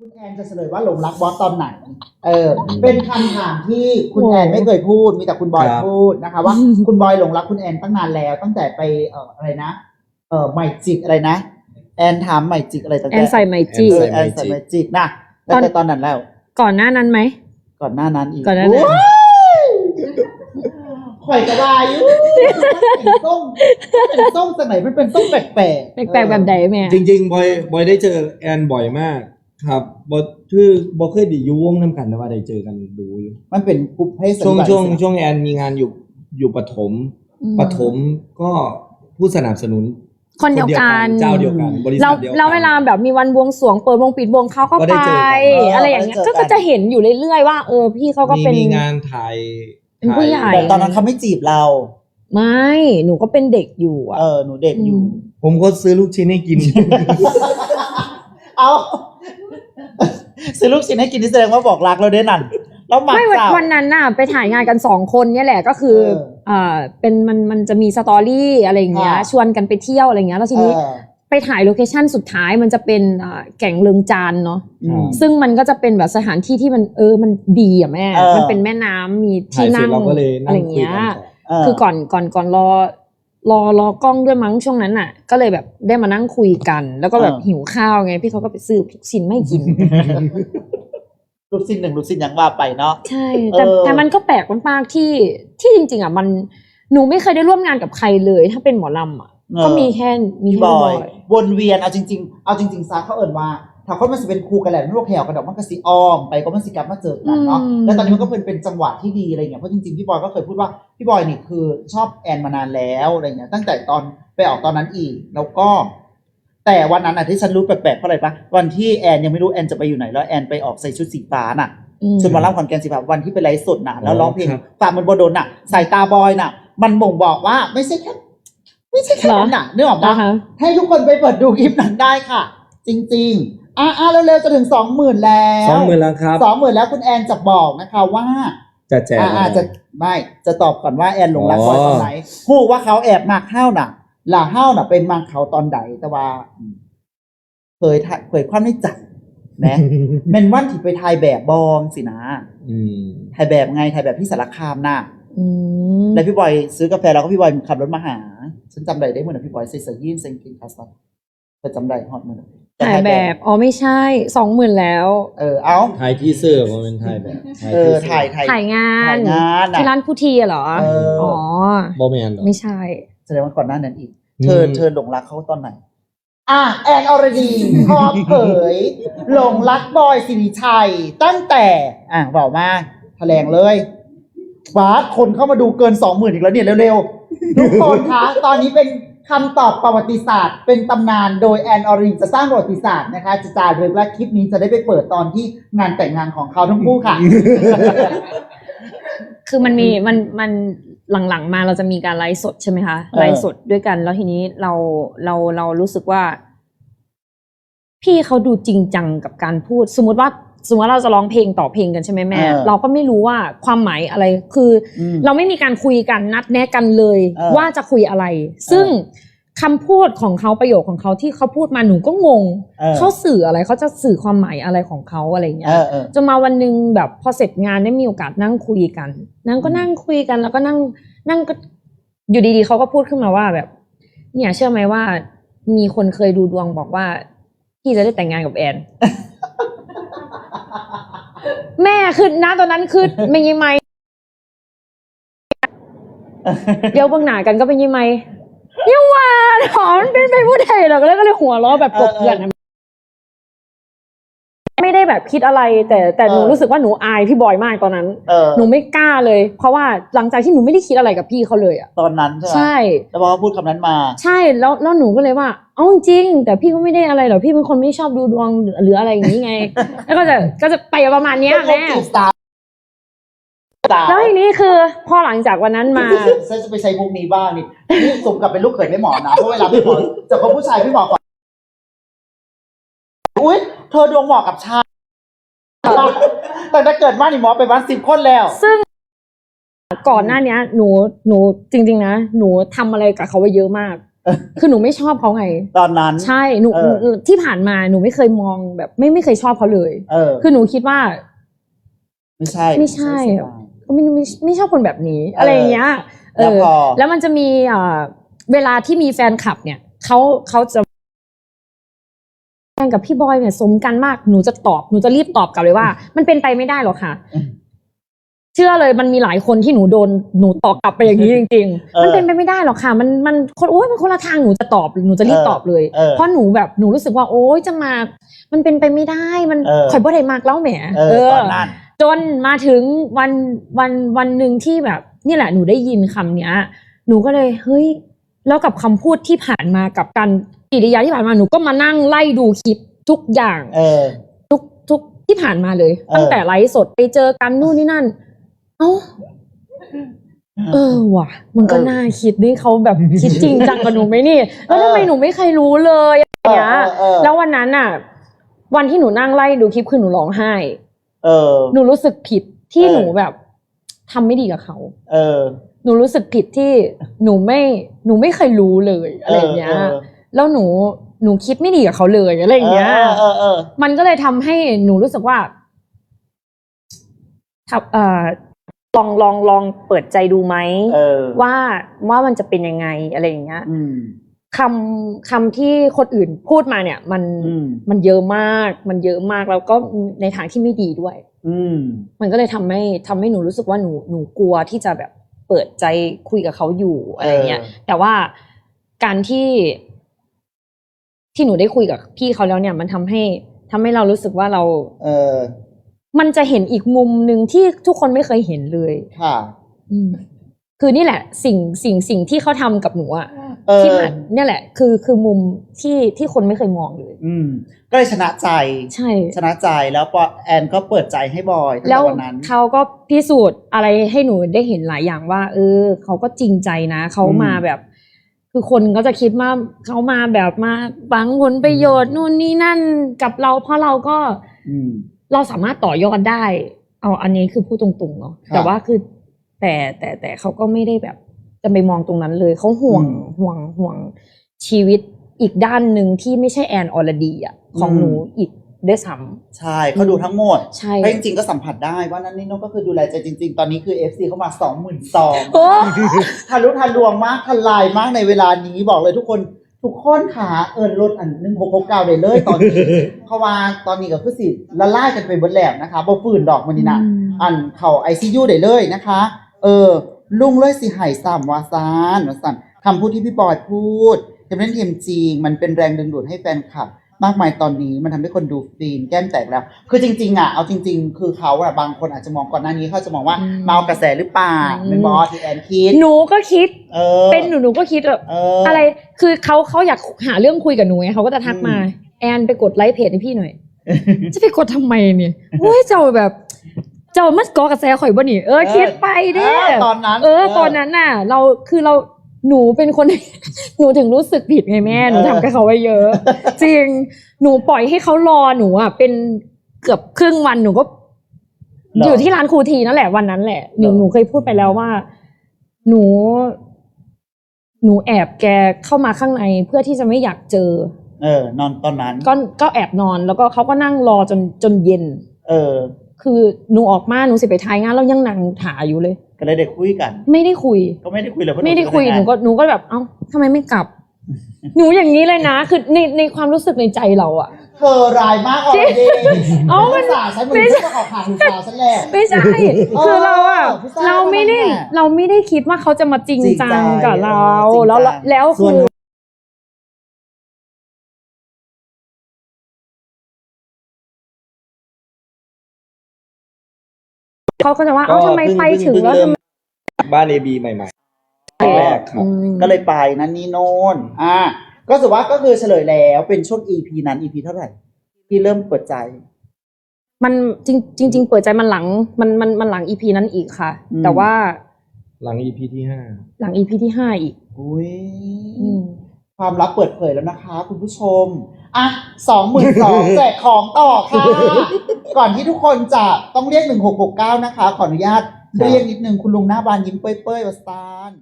คุณแอนจะเฉลยว่าหลงรักบอสตอนไหน เออ เป็นคำถามที่คุณแอนไม่เคยพูด มีแต่คุณบอยครับ พูดนะคะ ว่า คุณบอยหลงรักคุณแอนตั้งนานแล้ว ตั้งแต่ไปเอ่ออะไรนะ เออใหม่จิกอะไรนะ แอนถามใหม่จิกอะไรตั้งแอแต่นใส่ไมจี เออแอนใส่ใหม่จิกนะตั้งแต่ตอนนั้นแล้ว ก่อนหน้านั้นไหม ก่อนหน้านั้นอีกก่อนหน้านั้น โยข่อยกระดาอยู่เป็นส้มเป็นส้มจากไหนมันเป็นส้มแปลกๆแปลกๆแบบใดแม่ จริงๆบอยบอยได้เจอแอนบ่อยมาก ครับบอคือบอเคยไดีอยู่วงน้ำกันแต่ว่าได้เจอกันดูอยู่มันเป็นกรุ๊ปเพศช่วงช่วงช่วงแอนมีงานอยู่อยู่ปฐมอืมปฐมก็ผู้สนับสนุนคนเดียวกัน เจ้าเดียวกันบริษัเราทเดียวกัน เราเวลาแบบมีวันบวงสรวงเปิดวงปิดวงเขาก็ก็ไปได้เจอกัน อะไรอย่างเงี้ยก็ก็จะเห็นอยู่เรื่อยๆว่าเออพี่เขาก็มีเป็น มีงานถ่ายเป็นผู้ใหญ่แต่ตอนนั้นเขาไม่จีบเรา ไม่หนูก็เป็นเด็กอยู่อะ เออหนูเด็กอยู่อืมผมก็ซื้อลูกชิ้นให้กิน เอา ซื้อลูกชิ้นให้กินนี่แสดงว่าบอกรักเราด้วยนั่นแล้วหมักไม่วันสาววันนั้นน่ะไปถ่ายงานกันสองคนเนี่ยแหละก็คือเออเอ่อเป็นมันมันจะมีสตอรี่อะไรอย่างเงี้ยค่ะชวนกันไปเที่ยวอะไรอย่างเงี้ยแล้วทีนี้เออไปถ่ายโลเคชั่นสุดท้ายมันจะเป็นเอ่อแก่งเลืองจานเนาะอืม ซึ่งมันก็จะเป็นแบบสถานที่ที่มันเออมันดีอะแม่ เออ มันเป็นแม่น้ำมีถ่าที่ยเสร็นั่จงเราก็เลยอะนั่ไรงอย่างคุยเงี้ย กันต่อ เคือก่อนก่อนก่อนรอ รอรอกล้องด้วยมั้งช่วงนั้นน่ะ ก็เลยแบบได้มานั่งคุยกัน แล้วก็แบบเออหิวข้าวไง พี่เขาก็ไปซื้อทุกชิ้นไม่กิน ลูกชิ้นหนึ่งลูกชิ้นยังว่าไปเนาะใช่ แต่เออแต่มันก็แปลกมากๆที่ที่จริง ๆ อะ มันหนูไม่เคยได้ร่วมงานกับใครเลย ถ้าเป็นหมอลำอะก็มีแค่มีพี่แค่บพี่อย วนเวียนเอาจริง ๆ เอาจริงๆซะเขาเอ่นว่า ถ้าเขามันจะเป็นครูกันแหละพวกแถวกันดอกมันก็สิอ้อมไปก็มันสิกลับมาเจอกันเนาะอืมแล้วตอนนี้มันก็เป็นเป็นจังหวะที่ดีอะไรเงี้ย เพราะจริงๆ พี่บอยก็เคยพูดว่า พี่บอยนี่คือชอบแอนมานานแล้วอะไรเงี้ย ตั้งแต่ตอนไปออกตอนนั้นอีก แล้วก็ แต่วันนั้นอะที่ฉันรู้แปลกๆเพราะอะไรปะวันที่แอนยังไม่รู้แอนจะไปอยู่ไหนแล้วแอนไปออกใส่ชุดสีฟ้าน่ะอืมชุดหมาล่ำขอนแก่นสีฟ้าวันที่ไปไลฟ์สดน่ะ แล้วร้องเพลงครับฝากมันโบโดนน่ะ สายตาบอยน่ะ มันบ่งบอกว่าไม่ใช่แค่ไม่ใช่แค่นั้นน่ะนึกออกปะนะคะให้ทุกคนไปเปิดดูคลิปนั้นได้ค่ะ จริง ๆ อะอะเร็วๆจะถึงสองหมื่นแล้วสองหมื่นแล้วครับสองหมื่นแล้วคุณแอนจะบอกนะคะว่าจะแจกอ่าอะไรจะไม่จะตอบก่อนว่าแอนหลงรักอ๋อบอยตอนไหนฮู้ว่าเขาแอบมากเฮ้าน่ะล่ะเฮ้าน่ะ เป็นมากเขาตอนใดแต่ว่าอืมเผยถ่ายเผยความในใจนะเป็นวันที่ไปถ่ายแบบบองสินะอืมถ่ายแบบไงถ่ายแบบที่สารคามน่ะอืมแล้วพี่บอยซื้อกาแฟแล้วก็พี่บอยขับรถมาหา ฉันจำได้ได้เหมือนพี่บอยใส่เสื้อยีนส์ใส่กางเกงขาสั้นแต่จำได้ฮอตเหมือน ถ่ายแบบอ๋อไม่ใช่สองหมื่นแล้ว เออเอาถ่ายที่เสื้อมันเป็นถ่ายแบบเออถ่ายถ่ายถ่ายงานถ่ายงานน่ะที่ร้านพุทีเหรอเอออ๋อ๋อบอแมนเหรอไม่ใช่ แสดงว่าก่อนหน้านั้นอีก เธออืมเธอหลงรักเขาตอนไหน อะแอนอรดีพร้อมเผยหลงรักบอยสิริชัย ตั้งแต่อะบอกมาแถลงเลยบาสคนเข้ามาดูเกินสองหมื่นอีกแล้วเนี่ยเร็วๆทุกคนคะตอนนี้เป็น คำตอบประวัติศาสตร์ เป็นตำนานโดยแอนอรดีจะสร้างประวัติศาสตร์นะคะจะจารึกและคลิปนี้จะได้ไปเปิดตอนที่งานแต่งงานของเขาทั้งคู่ค่ะ คือมันมีมันมันหลังๆมาเราจะมีการไลฟ์สดใช่ไหมคะเออไลฟ์สดด้วยกัน แล้วทีนี้เราเราเรารู้สึกว่า พี่เขาดูจริงจังกับการพูด สมมติว่า สมมติว่าเราจะร้องเพลงต่อเพลงกันใช่ไหมแม่ เออเราก็ไม่รู้ว่าความหมายอะไรคือ อืมเราไม่มีการคุยกันนัดแนะกันเลย เออว่าจะคุยอะไร ซึ่งคำพูดของเขาประโยคของเขาที่เขาพูดมาหนูก็งงเออ เขาสื่ออะไรเขาจะสื่อความหมายอะไรของเขาอะไรอย่างเงี้เอย อเออ จนมาวันหนึ่งแบบพอเสร็จงานได้มีโอกาสนั่งคุยกันนั่งก็นั่งคุยกันแล้วก็นั่งนั่งก็อยู่ดีๆเขาก็พูดขึ้นมาว่าแบบ เนี่ยเชื่อไหมว่ามีคนเคยดูดวงบอกว่าพี่จะได้แต่งงานกับแอน แม่คือนะตอนนั้นคือไม่ยิงไม่เดี๋ยวเบื้องหน้ากันก็เป็นยิงไม่ยังว่าหอมนเป็นไปพูดไทยหรอกแล้วก็เลยหัวเราะแบบกบเกลื่อนอะไม่ได้ แบบคิดอะไร แต่แต่หนูเออรู้สึกว่าหนูอายพี่บอยมากตอนนั้น เออหนูไม่กล้าเลย เพราะว่าหลังจากที่หนูไม่ได้คิดอะไรกับพี่เขาเลยอะตอนนั้นใช่ไหมใช่ แล้วพอเขาพูดคำนั้นมา ใช่แล้วแล้วหนูก็เลยว่า เอาจริงๆแต่พี่ก็ไม่ได้อะไรหรอกพี่เป็นคนไม่ชอบดูดวงหรือหรืออะไรอย่างนี้ไง แล้วก็จะก็จะไปประมาณเนี้ยแม่จีบสาวสาวแล้วทีนี้คือพอหลังจากวันนั้นมา ฉันจะไปใช้มุกนี้บ้างนี่นี่สมกับเป็นลูกเขยไม่หมอนะ เพราะเวลาพี่หมอจะเขาผู้ชายพี่หมอก่อนอุ้ยเธอดวงเหมาะกับชาย แต่ถ้าเกิดว่านี่หมอไปวันสิบคนแล้ว ซึ่งก่อนหน้าเนี้ยหนูหนูจริง ๆ นะ หนูทำอะไรกับเขาไว้เยอะมากคือหนูไม่ชอบเขาไง ตอนนั้น ใช่หนูเออ หนูที่ผ่านมาหนูไม่เคยมองแบบไม่ไม่เคยชอบเขาเลย เออ คือหนูคิดว่า ไม่ใช่ไม่ใช่ เสียดายก็ไม่ไม่ไม่ชอบคนแบบนี้ อะไรอย่างเงี้ยเอแล้วอพอ แล้วมันจะมีเอ่อเวลาที่มีแฟนคลับเนี่ยเขาเขาจะแฟ นกับพี่บอยเนี่ยสมกันมากหนูจะตอบหนูจะรีบตอบกลับเลยว่า มันเป็นไปไม่ได้หรอกค่ะอืมเชื่อเลยมันมีหลายคนที่หนูโดนหนูตอบกลับไปอย่างนี้จริงเออๆมันเป็นไปไม่ได้หรอกค่ะ มันมันคนโอ้ยมันคนละทางหนูจะตอบหนูจะรีบเออตอบเลยเออเพราะหนูแบบหนูรู้สึกว่า โอ๊ยจะมา มันเป็นไปไม่ได้มันเออข่อยบ่ได้มากแล้วแหมเออตอนนั้นจนมาถึงวันวันวันหนึ่งที่แบบนี่แหละหนูได้ยินคำเนี้ย หนูก็เลยเฮ้ยแล้วกับคำพูดที่ผ่านมากับการ กิริยาที่ผ่านมาหนูก็มานั่งไล่ดูคลิปทุกอย่าง เออ ทุกทุกที่ผ่านมาเลยเออตั้งแต่ไลฟ์สดไปเจอกันนู่นนี่นั่น เอ้า เออว่ะ มันก็น่าคิดนี่เขาแบบคิดจริงจังกับหนูไหมนี่แล้วทำไมหนูไม่เคยรู้เลยอะไรอย่างเงี้ยเออเออเออ แล้ววันนั้นอะ วันที่หนูนั่งไล่ดูคลิปคือหนูร้องไห้ เออ หนูรู้สึกผิดที่เออ หนูแบบทำไม่ดีกับเขา เออหนูรู้สึกผิดที่หนูไม่หนูไม่เคยรู้เลยอะไรอย่างเงี้ยเออ แล้วหนูหนูคิดไม่ดีกับเขาเลยอะไรอย่างเงี้ยเออเออเออมันก็เลยทำให้หนูรู้สึกว่าทับเอ่อลองลองลองเปิดใจดูไหมเออว่าว่ามันจะเป็นยังไงอะไรอย่างเงี้ยอืมคำคำที่คนอื่นพูดมาเนี่ย มันอืมมันเยอะมาก มันเยอะมากแล้วก็ในทางที่ไม่ดีด้วย อืมมันก็เลยทำให้ทำให้หนูรู้สึกว่าหนูหนูกลัวที่จะแบบเปิดใจคุยกับเขาอยู่อะไรเงี้ยเออแต่ว่าการที่ ที่หนูได้คุยกับพี่เขาแล้วเนี่ย มันทำให้ทำให้เรารู้สึกว่าเรา เออมันจะเห็นอีกมุมหนึ่งที่ทุกคนไม่เคยเห็นเลย ค่ะ อืม คือนี่แหละ สิ่งสิ่งสิ่งที่เขาทำกับหนูอะเออที่ผ่านเนี่ยแหละ คือคือมุมที่ที่คนไม่เคยมองเลย อืม ก็เลยชนะใจ ใช่ ชนะใจแล้วปอแอนก็เปิดใจให้บอยตั้งแล้แต่ววันนั้น เขาก็พิสูจน์อะไรให้หนูได้เห็นหลายอย่างว่า เออ เขาก็จริงใจนะ เขาอืมมาแบบ คือคนก็จะคิดว่าเขามาแบบมาบังผลประโยชน์นู่นนี่นั่นกับเราเพราะเราก็อืมเราสามารถต่อยอดได้ เอาอันนี้คือพูดตรงๆเนาะครับแต่ว่าคือแต่แต่แต่เขาก็ไม่ได้แบบ จะไปมองตรงนั้นเลยเขาห่วงอืมห่วงห่วงชีวิตอีกด้านหนึ่งที่ไม่ใช่แอนอรดีอะของอืมหนูอีก ด้วยซ้ใช่เขาดูทั้งหมดำใช่เพราะจริงๆก็สัมผัสได้ว่านั่นนี่นกก็คือดูแลใจจริง ๆ ตอนนี้คือ FC เข้ามาสองหมื่นสองโอ้ทะลุทะลวงมากทลายมากในเวลานี้บอกเลยทุกคนทุกคนขาเอิญรถอันหนึ่งหกหกเก้าได้เลยตอนนี้เพราะว่าตอนนี้ก็คือสิละลายกันไปเบิดแล้วนะคะบ่ฟื้นดอกมันนี่นะอืมอันเข่าไอซียูได้เลยนะคะ เออ ลุงเลยสิใหายซ้ำวาซานวาซันคำพูดที่พี่บอยพูดจะเป็นเทียมจริงมันเป็นแรงดึงดูดให้แฟนคลับ มากมายตอนนี้มันทำให้คนดูฟินแก้มแตกแล้ว คือจริง ๆ อะ เอาจริง ๆ คือเขาอะบางคนอาจจะมองก่อนหน้านี้เขาจะมองว่าอืมเมากระแสหรือเปล่าอืมเป็นบอสที่แอนคิดหนูก็คิดเออเป็นหนูหนูก็คิดแบบเออออะไรคือเขาเขาอยากหาเรื่องคุยกับหนูไงเขาก็จะทักมาอืมแอนไปกดไลค์เพจให้พี่หน่อย จะไปกดทำไมเนี่ยโอ้ยเจ้าแบบเจ้ามัดกอกระแสข่อยบ่นี่เออคิดไปเด้เออตอนนั้น เออตอนนั้นน่ะ เราคือเรา หนูเป็นคน หนูถึงรู้สึกผิดไงแม่หนูเออทำกับเขาไว้เยอะ จริงหนูปล่อยให้เขารอหนูอะเป็นเกือบครึ่งวันหนูก็ หรออยู่ที่ร้านครูทีนั่นแหละวันนั้นแหละหนูเหรอ หนูเคยพูดไปแล้วว่า หนู หนูแอบแกเข้ามาข้างในเพื่อที่จะไม่อยากเจอ เออ นอนตอนนั้น ก็ก็แอบนอน แล้วก็เขาก็นั่งรอจนจนเย็น เออ คือหนูออกมาหนูสิไปทายงานแล้วยังนั่งถาอยู่เลย ก็เลยได้คุยกัน ไม่ได้คุย ก็ไม่ได้คุยเลยเพราะไม่ได้คุยจะหนูก็หนูก็แบบเอ้าทำไมไม่กลับ หนูอย่างนี้เลยนะ คือในในความรู้สึกในใจเราอะ เธอร้ายมากออรดีเอ้ามันสาฉันเหมือนไม่ใช่จะออกหาหนูสาวฉันแหละ ไม่ใช่คือเราอะผู้ชายเราไม่ได้คนนั้นน่ะเราไม่ได้คิดว่าเขาจะมาจริงจริงจังใจกับเราเออจริงแล้วจังแล้วส่คืวนอ เขาก็จะว่าเอ้าทำไมไปถึงแล้วทำไม บ้านเอบีใหม่ๆครั้งแรกครับ อืม ก็เลยไปนั่นนี่โน่นอ่าก็ถือว่าก็คือเฉลยแล้วเป็นช่วง EP นั้น EP เท่าไหร่ ที่เริ่มเปิดใจ มันจริงจริง ๆ เปิดใจมันหลังมันมันมันหลังอีพีนั้นอีกค่ะ อืม แต่ว่าหลังอีพีที่ห้าหลังอีพีที่ห้าอีก อุ้ยอืม ความลับเปิดเผยแล้วนะคะ คุณผู้ชม อะสองหมื่นสองแจกของต่อค่ะ ก่อนที่ทุกคนจะต้องเรียกหนึ่งหกหกเก้านะคะ ขออนุญาตเรียกนิดนึงคุณลุงหน้าบานยิ้มเป้ยๆวัสตาน